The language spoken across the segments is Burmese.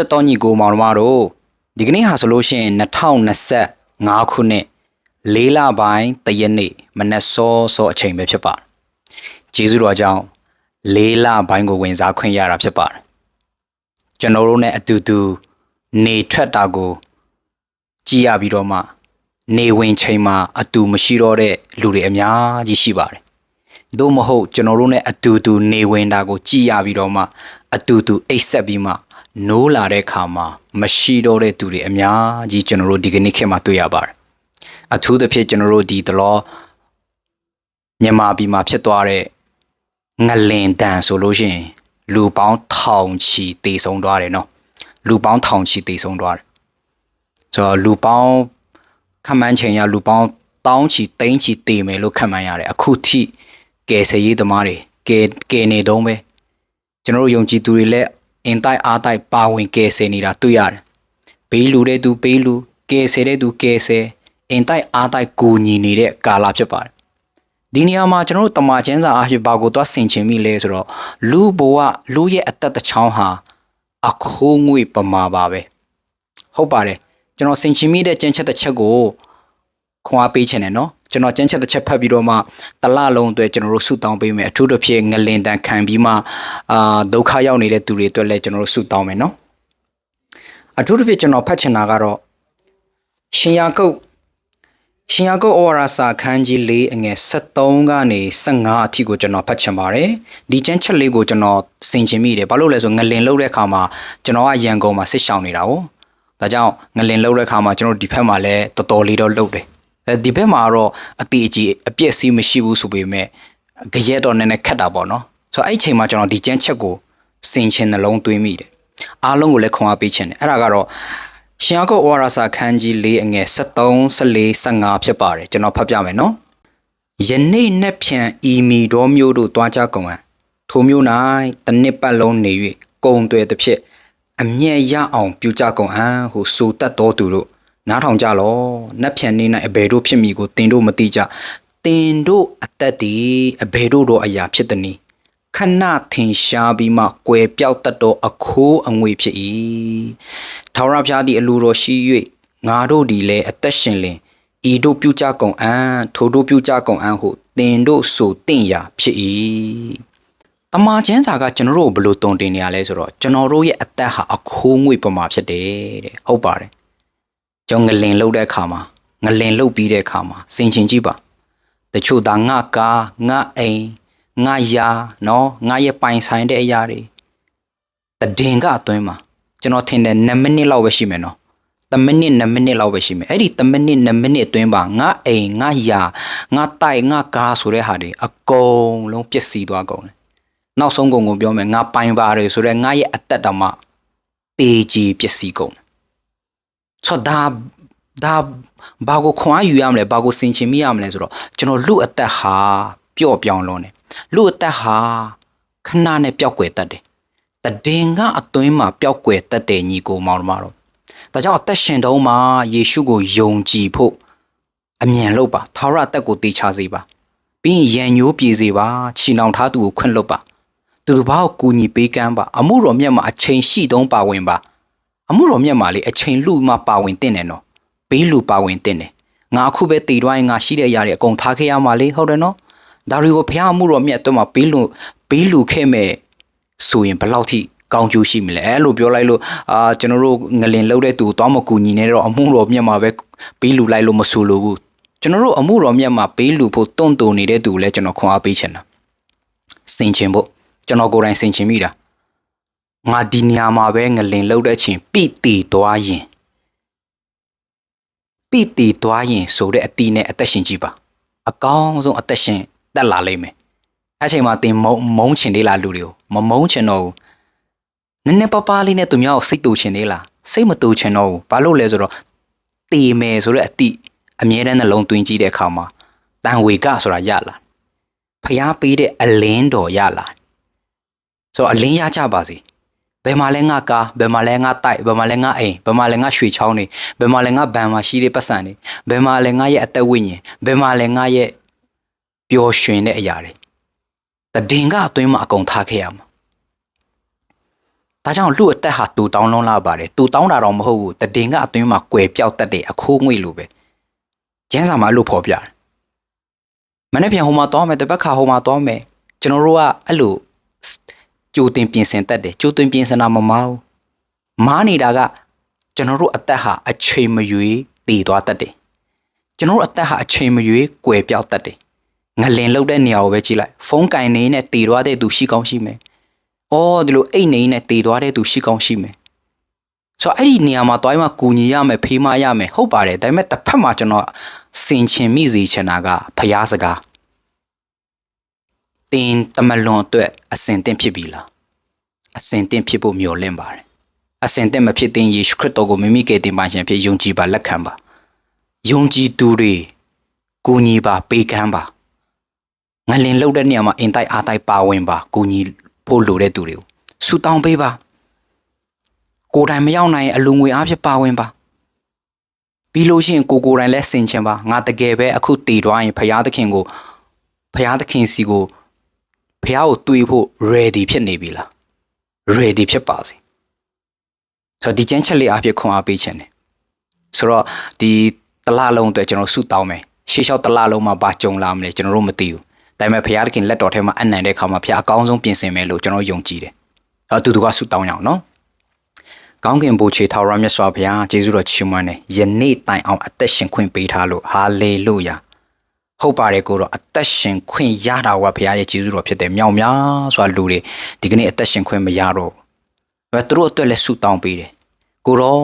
ချက်တော်ညီကိုမောင်နှမတို့ဒီကနေ့ဟာဆိုလို့ရှိရင်2025ခုနှစ်၄လပိုင်းတရက်နေ့မနက်စောစောအချိန်ပဲဖြစ်ပါတယ်။ကျေးဇူးတော်ကြောင့်၄လပိုင်းကိုဝင်စားခွင့်ရတာဖြစ်ပါတယ်။ကျွန်တော်တို့ ਨੇ အတူတူနေထွက်တာကိုကြည်ရပြီးတော့မှ နေဝင်ချိန်မှာအတူမရှိတော့တဲ့လူတွေအများကြီးရှိပါတယ်။သို့မဟုတ်ကျွန်တော်တို့ ਨੇ အတူတူနေဝင်တာကိုကြည်ရပြီးတော့မှအတူတူအိတ်ဆက်ပြီးမှ နိုးလာတဲ့ခါမှာမရှိတော့တဲ့သူတွေအများကြီးကျွန်တော်တို့ဒီကနေ့ခေတ်မှာတွေ့ရပါတယ်။အထူးသဖြင့်ကျွန်တော်တို့ဒီတလောမြန်မာပြည်မှာဖြစ်သွားတဲ့ငလင်တန်ဆိုလို့ရှိရင်လူပေါင်းထောင်ချီတေဆုံးသွားတယ်နော်။လူပေါင်းထောင်ချီတေဆုံးသွားတယ်။ဆိုတော့လူပေါင်းခန့်မှန်းချိန်ရလူပေါင်းတောင်းချီတိန်းချီတေမယ်လို့ခန့်မှန်းရတယ်။အခုထိကယ်ဆယ်ရေးသမားတွေကယ်ကယ်နေတုံးပဲ။ကျွန်တော်တို့ယုံကြည်သူတွေလည်း အင်တိုက်အားတိုက်ပါဝင်ကယ်ဆယ်နေတာတွေ့ရတယ်။ဘေးလူတဲ့သူဘေးလူကယ်ဆယ်တဲ့သူကယ်ဆယ်အင်တိုက်အားတိုက်ကူညီနေတဲ့ကာလဖြစ်ပါတယ်။ဒီနေရာမှာကျွန်တော်တို့တမာချင်းစာအဖြစ်ဘာကိုသွားဆင်ခြင်မိလဲဆိုတော့လူဘဝလူရဲ့အသက်တစ်ချောင်းဟာအခိုးငွေပမာပါပဲ။ဟုတ်ပါတယ်။ကျွန်တော်ဆင်ခြင်မိတဲ့ကျင့်ချက်တစ်ချက်ကိုခွန်အားပေးခြင်းနဲ့နော် ကျွန်တော်ကျန်းချက်တစ်ချက်ဖတ်ပြီးတော့မှတလလုံးအတွက်ကျွန်တော်တို့ဆုတောင်းပေးမယ်အထူးသဖြင့်ငလင်တန်ခံပြီးမှအာဒုက္ခရောက်နေတဲ့သူတွေအတွက်လည်းကျွန်တော်တို့ဆုတောင်းမယ်နော်အထူးသဖြင့်ကျွန်တော်ဖတ်ချင်တာကတော့ရှင်ယာကုတ်ရှင်ယာကုတ်ဩဝါဒစာခန်းကြီး၄အငယ်73ကနေ15အထိကိုကျွန်တော်ဖတ်ချင်ပါတယ်ဒီကျန်းချက်လေးကိုကျွန်တော်ဆင်ချင်မိတယ်ဘာလို့လဲဆိုငလင်လှုပ်တဲ့အခါမှာကျွန်တော်ကရန်ကုန်မှာဆစ်ဆောင်နေတာ哦ဒါကြောင့်ငလင်လှုပ်တဲ့အခါမှာကျွန်တော်ဒီဘက်မှာလည်းတော်တော်လေးတော့လှုပ်တယ်အဲ ဒီဘက်မှာတော့အတီအကြီးအပြည့်စီးမရှိဘူးဆိုပေမဲ့ကြရက်တော့နည်းနည်းခက်တာပေါ့နော်ဆိုတော့အဲ့ဒီချိန်မှာကျွန်တော်ဒီကျန်းချက်ကိုစင်ချင်နှလုံးသွင်းမိတယ်အားလုံးကိုလည်းခွန်အားပေးခြင်းတယ်အဲ့ဒါကတော့ရှင်ရကုတ်ဩဝါဒစာခန်းကြီး၄အငယ်73 14 15ဖြစ်ပါတယ်ကျွန်တော်ဖတ်ပြမယ်နော်ယနေ့နှစ်ဖြန်ဤမီတော်မျိုးတို့တွားကြကုန်ဟံထိုမျိုး၌တစ်နှစ်ပတ်လုံးနေ၍ကုံတွေတစ်ဖြစ်အမျက်ရအောင်ပြုကြကုန်ဟံဟုဆိုတတ်တော်သူတို့ နားထောင်ကြလောနတ်ဖြန်နေ၌အဘယ်တို့ဖြစ်မည်ကိုတင်တို့မသိကြတင်တို့အသက်တည်အဘယ်တို့တော့အရာဖြစ်သည်နီခဏထင်ရှားပြီးမှကွယ်ပြောက်တတ်သောအခိုးအငွေဖြစ်၏ထာဝရဘုရားသည်အလိုတော်ရှိ၍ငါတို့သည်လည်းအသက်ရှင်လင်ဤတို့ပြုကြကုန်အံ့ထိုတို့ပြုကြကုန်အံ့ဟုတင်တို့ဆိုတင့်ရာဖြစ်၏တမာချင်းစာကကျွန်တော်တို့ဘယ်လိုတုံတင်နေရလဲဆိုတော့ကျွန်တော်တို့ရဲ့အသက်ဟာအခိုးငွေပမာဖြစ်တယ်တဲ့ဟုတ်ပါတယ် ကျွန်ငလင်လှုပ်တဲ့အခါမှာငလင်လှုပ်ပြီးတဲ့အခါမှာစင်ချင်ကြည့်ပါတချို့သာငါကားငါအိမ်ငါယာနော်ငါရဲ့ပိုင်ဆိုင်တဲ့အရာတွေတည်င်ကအတွင်းမှာကျွန်တော်ထင်တယ်2မိနစ်လောက်ပဲရှိမယ်နော်3မိနစ်2မိနစ်လောက်ပဲရှိမယ်အဲ့ဒီ3မိနစ်2မိနစ်အတွင်းပါငါအိမ်ငါယာငါတိုက်ငါကားဆိုတဲ့ဟာတွေအကုန်လုံးပျက်စီးသွားကုန်တယ်နောက်ဆုံးကုန်ကိုပြောမယ်ငါပိုင်ပါတယ်ဆိုတော့ငါရဲ့အသက်တောင်မှတေးကြီးပျက်စီးကုန်တယ် ဆိုတော့ဒါဒါဘာကိုခွန်အားယူရမလဲဘာကိုစင်ချင်မိရမလဲဆိုတော့ကျွန်တော်လူအသက်ဟာပျော့ပြောင်းလွန်းတယ်လူအသက်ဟာခဏနဲ့ပျောက်ကွယ်တတ်တယ်တည်င်ကအသွင်းမှာပျောက်ကွယ်တတ်တယ်ညီကိုမောင်တို့တော့ဒါကြောင့်အသက်ရှင်တုန်းမှာယေရှုကိုယုံကြည်ဖို့အမြန်လုပ်ပါထာဝရအသက်ကိုတေချာစေပါပြီးရင်ရန်ညိုးပြေစေပါခြိနှောင်ထားသူကိုခွင့်လွတ်ပါသူတို့ဘာကိုကူညီပေးကမ်းပါအမှုတော်မြတ်မှာအချိန်ရှိတုံးပါဝင်ပါ အမှုတော်မြတ်မှာလေအချိန်လူမှပါဝင်တင်တယ်နော်ဘေးလူပါဝင်တင်တယ်ငါအခုပဲတည်သွားရင်ငါရှိတဲ့အရာတွေအကုန်ထားခဲ့ရမှာလေဟုတ်တယ်နော်ဒါတွေကိုဘုရားအမှုတော်မြတ်တော့မှဘေးလူဘေးလူခဲ့မဲ့ဆိုရင်ဘယ်လောက်ထိကောင်းကျိုးရှိမလဲအဲ့လိုပြောလိုက်လို့အာကျွန်တော်တို့ငလင်လှုပ်တဲ့သူကိုတောင်းမကူညီနေတော့အမှုတော်မြတ်မှာပဲဘေးလူလိုက်လို့မဆိုလို့ဘူးကျွန်တော်တို့အမှုတော်မြတ်မှာဘေးလူဖို့တွန့်တုံနေတဲ့သူကိုလည်းကျွန်တော်ခွန်အားပေးချင်တာစင်ချင်ဖို့ကျွန်တော်ကိုယ်တိုင်စင်ချင်မိတာ ငါဒီနေရာမှာပဲငလင်လှုပ်တဲ့အချိန်ပိတိသွားရင်ပိတိသွားရင်ဆိုတဲ့အတီးနဲ့အသက်ရှင်ကြည့်ပါအကောင်းဆုံးအသက်ရှင်တက်လာလိမ့်မယ်အဲ့ချိန်မှာတင်မုံမုံချင်သေးလားလူတွေကိုမမုံချင်တော့ဘူးနည်းနည်းပါးပါးလေးနဲ့သူများကိုစိတ်တူချင်သေးလားစိတ်မတူချင်တော့ဘူးဘာလို့လဲဆိုတော့တေမယ်ဆိုတဲ့အတိအမြဲတမ်းနှလုံးသွင်းကြည့်တဲ့အခါမှာတန်ဝေကဆိုတာရလာဖျားပေးတဲ့အလင်းတော်ရလာဆိုတော့အလင်းရကြပါစေ ဘယ်မှာလဲငါကားဘယ်မှာလဲငါတိုက်ဘယ်မှာလဲငါအိမ်ဘယ်မှာလဲငါရွှေချောင်းနေဘယ်မှာလဲငါဘန်မှာရှိတဲ့ပတ်စံနေဘယ်မှာလဲငါရဲ့အသက်ဝိညာဉ်ဘယ်မှာလဲငါရဲ့ပျော်ရွှင်တဲ့အရာတွေတည်င်ကအသွင်းမှာအကုန်ထားခဲ့ရမှာဒါကြောင့်လူအသက်ဟာတူတောင်းလုံးလာပါတယ်တူတောင်းတာတော့မဟုတ်ဘူးတည်င်းကအသွင်းမှာကွယ်ပြောက်တတ်တဲ့အခိုးငွေလိုပဲကျန်းစာမှာအဲ့လိုဖော်ပြတယ်မနေ့ပြန်ဟိုမှာတောင်းမယ်တပတ်ခါဟိုမှာတောင်းမယ်ကျွန်တော်တို့ကအဲ့လို ကြိုတင်ပြင်ဆင်တတ်တယ်ကြိုတင်ပြင်ဆင်တာမမအောင်မားနေတာကကျွန်တော်တို့အသက်ဟာအချိန်မရွေးတည်သွားတတ်တယ်ကျွန်တော်တို့အသက်ဟာအချိန်မရွေးကွယ်ပြောက်တတ်တယ်ငလင်လောက်တဲ့နေရာကိုပဲကြည့်လိုက်ဖုန်းကင်နေနဲ့တည်သွားတဲ့သူရှိကောင်းရှိမယ်။အော်ဒီလိုအိတ်နေနဲ့တည်သွားတဲ့သူရှိကောင်းရှိမယ်။ဆိုတော့အဲ့ဒီနေရာမှာတွိုင်းမှာကူညီရမယ်ဖေးမရမယ်ဟုတ်ပါတယ်ဒါပေမဲ့တစ်ဖက်မှာကျွန်တော်စင်ချင်မိစေချင်တာကဖျားစကား တင်တမလွန်အတွက်အစင်တင်ဖြစ်ပြီလားအစင်တင်ဖြစ်ဖို့မျှော်လင့်ပါတယ်အစင်တင်မဖြစ်တဲ့ယေရှုခရစ်တော်ကိုမိမိကယ်တင်ပါရှင်ဖြစ်ယုံကြည်ပါလက်ခံပါယုံကြည်သူတွေကူညီပါပေးကမ်းပါငလင်လှုပ်တဲ့နေရာမှာအင်တိုက်အားတိုက်ပါဝင်ပါကူညီဖို့လိုတဲ့သူတွေကိုဆူတောင်းပေးပါကိုယ်တိုင်မရောက်နိုင်ရင်အလူငွေအားဖြင့်ပါဝင်ပါပြီးလို့ရှိရင်ကိုကိုယ်တိုင်လည်းဆင်ခြင်ပါငါတကယ်ပဲအခုတည်သွားရင်ဖရာသခင်ကိုဖရာသခင်စီကို ဖះကိုတွေးဖို့ ready ဖြစ်နေပြီလား ready ဖြစ်ပါစေဆိုတော့ဒီကျန်းချက်လေးအဖြစ်ခွန်အားပေးခြင်းတယ်ဆိုတော့ဒီတလားလုံးအတွက်ကျွန်တော်ဆုတောင်းမယ်ရှေးလျှောက်တလားလုံးမှာဘာကြုံလာမလဲကျွန်တော်တို့မသိဘူးဒါပေမဲ့ဖះသခင်လက်တော်ထဲမှာအနံတဲ့ခါမှာဖះအကောင်းဆုံးပြင်ဆင်မယ်လို့ကျွန်တော်ယုံကြည်တယ်အတူတူကဆုတောင်းရအောင်နော်ကောင်းကင်ဘုရားထာဝရမြတ်စွာဘုရားယေရှုတော်ချီးမွမ်းတယ်ယနေ့တိုင်အောင်အသက်ရှင်ခွင့်ပေးထားလို့ဟာလေလုယာ ဟုတ်ပါတယ်ကိုတော့အသက်ရှင်ခွင့်ရတာကဘုရားရဲ့ကျေးဇူးတော်ဖြစ်တယ်မြောက်များစွာလူတွေဒီကနေ့အသက်ရှင်ခွင့်မရတော့ဘူးဒါသူတို့အတွက်လည်းဆုတောင်းပေးတယ်ကိုတော့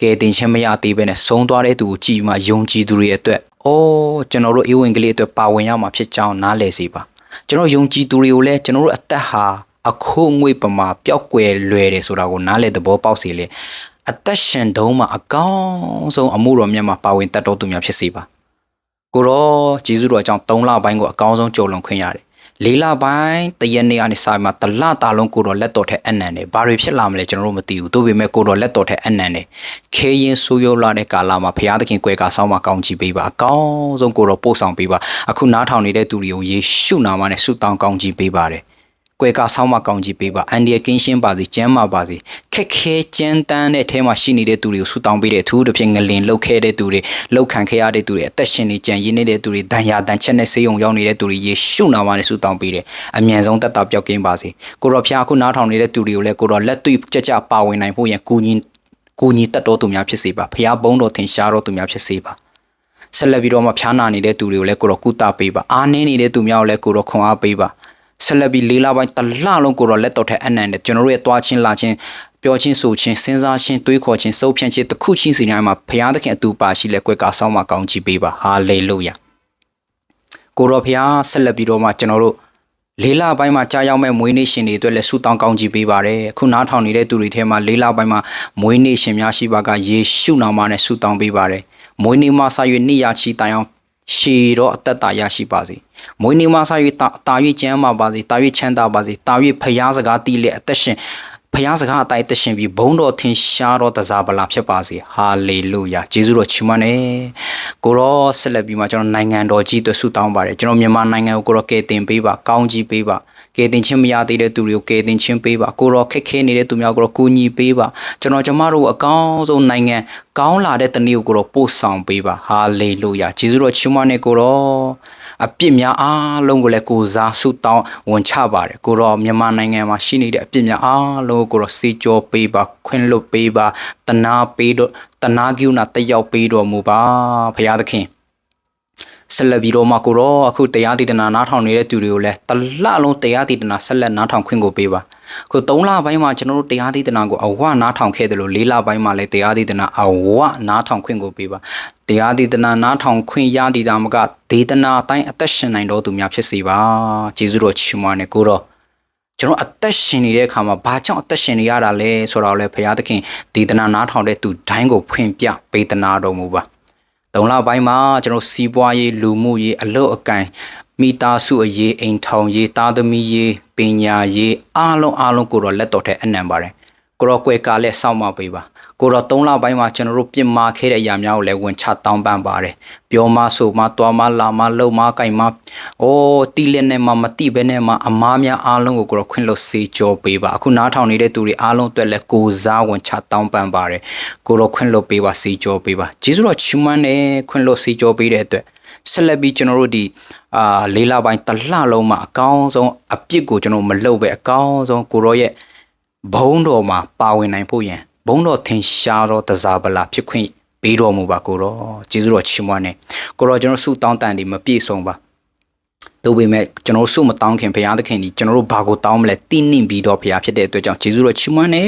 ကဲတင်ချင်းမရသေးပဲနဲ့ဆုံးသွားတဲ့သူကိုကြည်မှယုံကြည်သူတွေအတွက်အိုးကျွန်တော်တို့ဧဝံဂေလိအတွက်ပါဝင်ရမှာဖြစ်ကြောင်းနားလည်စေပါကျွန်တော်ယုံကြည်သူတွေကိုလည်းကျွန်တော်တို့အသက်ဟာအခုငွေပမာပျောက်ကွယ်လွယ်တယ်ဆိုတာကိုနားလည်သဘောပေါက်စေလေအသက်ရှင်တုံးမှာအကောင်းဆုံးအမှုတော်မြတ်မှာပါဝင်တတ်တော်သူများဖြစ်စေပါ ကိုရောဂျေဇုတော်အကြောင်း3လပိုင်းကိုအကောင်းဆုံးကြုံလွန်ခွင့်ရတယ်၄လပိုင်းတရက်နေ့ကနေစပြီးမှတလတာလုံးကိုတော့လက်တော်ထက်အနံ့တယ်ဘာတွေဖြစ်လာမလဲကျွန်တော်တို့မသိဘူးသို့ပေမဲ့ကိုတော့လက်တော်ထက်အနံ့တယ်ခေရင်ဆိုးရုံလာတဲ့ကာလမှာဘုရားသခင်ကွယ်ကာဆောင်းမှာကောင်းချီးပေးပါအကောင်းဆုံးကိုတော့ပို့ဆောင်ပေးပါအခုနားထောင်နေတဲ့သူတွေကိုယေရှုနာမနဲ့ဆုတောင်းကောင်းချီးပေးပါတယ် ကွယ်ကဆောင်းမကောင်းကြီးပေးပါအန်ဒီယကင်းရှင်းပါစေကျမ်းမာပါစေခက်ခဲကြမ်းတမ်းတဲ့အဲမှာရှိနေတဲ့သူတွေကိုဆူတောင်းပေးတဲ့အထူးတစ်ဖြစ်ငလင်လှုပ်ခဲတဲ့သူတွေလှုပ်ခံခဲ့ရတဲ့သူတွေအသက်ရှင်နေကြံရင်းနေတဲ့သူတွေဒဏ်ရာတန်ချက်နဲ့ဆေးရုံရောက်နေတဲ့သူတွေယေရှုနာမနဲ့ဆူတောင်းပေးတယ်အမြန်ဆုံးတက်တာပြောက်ကင်းပါစေကိုရောဖျားခုနားထောင်နေတဲ့သူတွေကိုလည်းကိုရောလက်တွေ့ကြကြပါဝင်နိုင်ဖို့ရန်ကူညီကူညီတတ်တော်သူများဖြစ်စေပါဖျားဘုန်းတော်ထင်ရှားတော်သူများဖြစ်စေပါဆက်လက်ပြီးတော့မှဖျားနာနေတဲ့သူတွေကိုလည်းကိုရောကုသပေးပါအားနည်းနေတဲ့သူများကိုလည်းကိုရောခွန်အားပေးပါ ဆက်လက်ပြီးလေးလပိုင်းတလလုံးကိုတော့လက်တော်ထက်အနံ့နဲ့ကျွန်တော်တို့ရဲ့သွားချင်းလာချင်းပြောချင်းဆိုချင်းစဉ်းစားချင်းတွေးခေါ်ချင်းစုပ်ဖြန့်ချင်းတစ်ခုချင်းစီတိုင်းမှာဘုရားသခင်အတူပါရှိလဲကွယ်ကာဆောင်းမှာကောင်းချီးပေးပါဟာလေလုယာကိုရောဘုရားဆက်လက်ပြီးတော့မှကျွန်တော်တို့လေးလပိုင်းမှာကြားရောက်မဲ့မွေးနေ့ရှင်တွေအတွက်လည်းဆုတောင်းကောင်းချီးပေးပါတယ်ခုနားထောင်နေတဲ့သူတွေထဲမှာလေးလပိုင်းမှာမွေးနေ့ရှင်များရှိပါကယေရှုနာမနဲ့ဆုတောင်းပေးပါတယ်မွေးနေ့မှာဆာ၍နေ့ရချီတိုင်အောင် ရှည်တော့အသက်တာရရှိပါစေမွေးနေ့မှစ၍တာ၍ကျမ်းပါပါစေတာ၍ချမ်းသာပါစေတာ၍ဖျားစကားတီးလက်အသက်ရှင်ဖျားစကားအတိုင်းသက်ရှင်ပြီးဘုန်းတော်ထင်ရှားတော်တစားပလာဖြစ်ပါစေဟာလေလုယာယေရှုတော်ချီးမွမ်းနေကိုရောဆက်လက်ပြီးမှကျွန်တော်နိုင်ငံတော်ကြီးအတွက်ဆုတောင်းပါတယ်ကျွန်တော်မြန်မာနိုင်ငံကိုကိုရောကယ်တင်ပေးပါကောင်းကြီးပေးပါ ကယ်တင်ခြင်းမရသေးတဲ့သူတွေကိုကယ်တင်ခြင်းပေးပါကိုရောခက်ခဲနေတဲ့သူများကိုရောကူညီပေးပါကျွန်တော်ကျမတို့အကောင်းဆုံးနိုင်ငံကောင်းလာတဲ့တနည်းကိုရောပို့ဆောင်ပေးပါဟာလေလုယာယေရှုတော်ချီးမွမ်းနေကိုရောအပြစ်များအားလုံးကိုလည်းကိုစားဆုတောင်းဝန်ချပါတယ်ကိုရောမြန်မာနိုင်ငံမှာရှိနေတဲ့အပြစ်များအားလုံးကိုရောစေကြောပေးပါခွင့်လွတ်ပေးပါတနာပေးတော့တနာကိူနာတက်ရောက်ပေးတော်မူပါဘုရားသခင် ဆက်လက်ပြီးတော့မှကိုတော့အခုတရားတည်တနာနားထောင်နေတဲ့သူတွေကိုလည်းတလလုံးတရားတည်တနာဆက်လက်နားထောင်ခွင့်ကိုပေးပါခု3လပိုင်းမှာကျွန်တော်တို့တရားတည်တနာကိုအဝနားထောင်ခဲ့တယ်လို့4လပိုင်းမှာလည်းတရားတည်တနာအဝနားထောင်ခွင့်ကိုပေးပါတရားတည်တနာနားထောင်ခွင့်ရတည်တာမကဒေသနာအတိုင်းအသက်ရှင်နိုင်တော်သူများဖြစ်စေပါကျေးဇူးတော်ချီးမွမ်းနေကိုတော့ကျွန်တော်အသက်ရှင်နေတဲ့အခါမှာဘာကြောင့်အသက်ရှင်နေရတာလဲဆိုတော့လေဘုရားသခင်ဒေသနာနားထောင်တဲ့သူတိုင်းကိုဖွင့်ပြပေးသနာတော်မူပါ။ ၃လပိုင်းမှာကျွန်တော်စီးပွားရေးလူမှုရေးအလုပ်အကင်မိသားစုအရေးအိမ်ထောင်ရေးသားသမီးရေးပညာရေးအားလုံးအားလုံးကိုတော့လက်တော်ထဲအနံပါတယ်။ကိုရောကွယ်ကားလက်စောင့်မပေးပါ ကိုတော့3လပိုင်းမှာကျွန်တော်တို့ပြင်မာခဲ့တဲ့အရာများကိုလည်းဝင်ချတောင်းပန်ပါတယ်ပြောမဆိုမတွားမလာမလုံမကြိုင်မအိုးတီလက်နဲ့မမတိဘဲနဲ့မအမားများအားလုံးကိုကိုတော့ခွင့်လွှတ်စေကြောပေးပါအခုနားထောင်နေတဲ့သူတွေအားလုံးအတွက်လည်းကိုစားဝင်ချတောင်းပန်ပါတယ်ကိုတော့ခွင့်လွှတ်ပေးပါစေကြောပေးပါဂျေဇုတော်ချီးမွမ်းတယ်ခွင့်လွှတ်စေကြောပေးတဲ့အတွက်ဆက်လက်ပြီးကျွန်တော်တို့ဒီအာလေးလပိုင်းတစ်လလုံးမှာအကောင်းဆုံးအပြစ်ကိုကျွန်တော်မလုပ်ပဲအကောင်းဆုံးကိုရောရဲ့ဘုံတော်မှာပါဝင်နိုင်ဖို့ယင် ဘုံတော်ထင်ရှားသောတစားပလာဖြစ်ခွင့်ပေးတော်မူပါကိုတော့ကျေးဇူးတော်ချီးမွမ်းနေကိုတော့ကျွန်တော်ဆုတောင်းတန်ဒီမပြည့်စုံပါတို့ပေမဲ့ကျွန်တော်ဆုမတောင်းခင်ဘုရားသခင်ဒီကျွန်တော်တို့ဘာကိုတောင်းမလဲတိနှင့်ပြီးတော့ဘုရားဖြစ်တဲ့အတွက်ကြောင့်ကျေးဇူးတော်ချီးမွမ်းနေ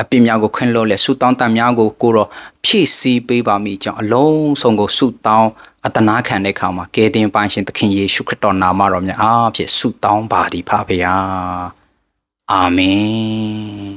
အပြစ်များကိုခွင့်လွှတ်လဲဆုတောင်းတန်များကိုကိုတော့ဖြည့်ဆည်းပေးပါမိကြောင်းအလုံးစုံကိုဆုတောင်းအတနာခံတဲ့အခါမှာကယ်တင်ပိုင်ရှင်သခင်ယေရှုခရစ်တော်နာမတော်မြတ်အားဖြင့်ဆုတောင်းပါသည်ဖပါဗျာအာမင်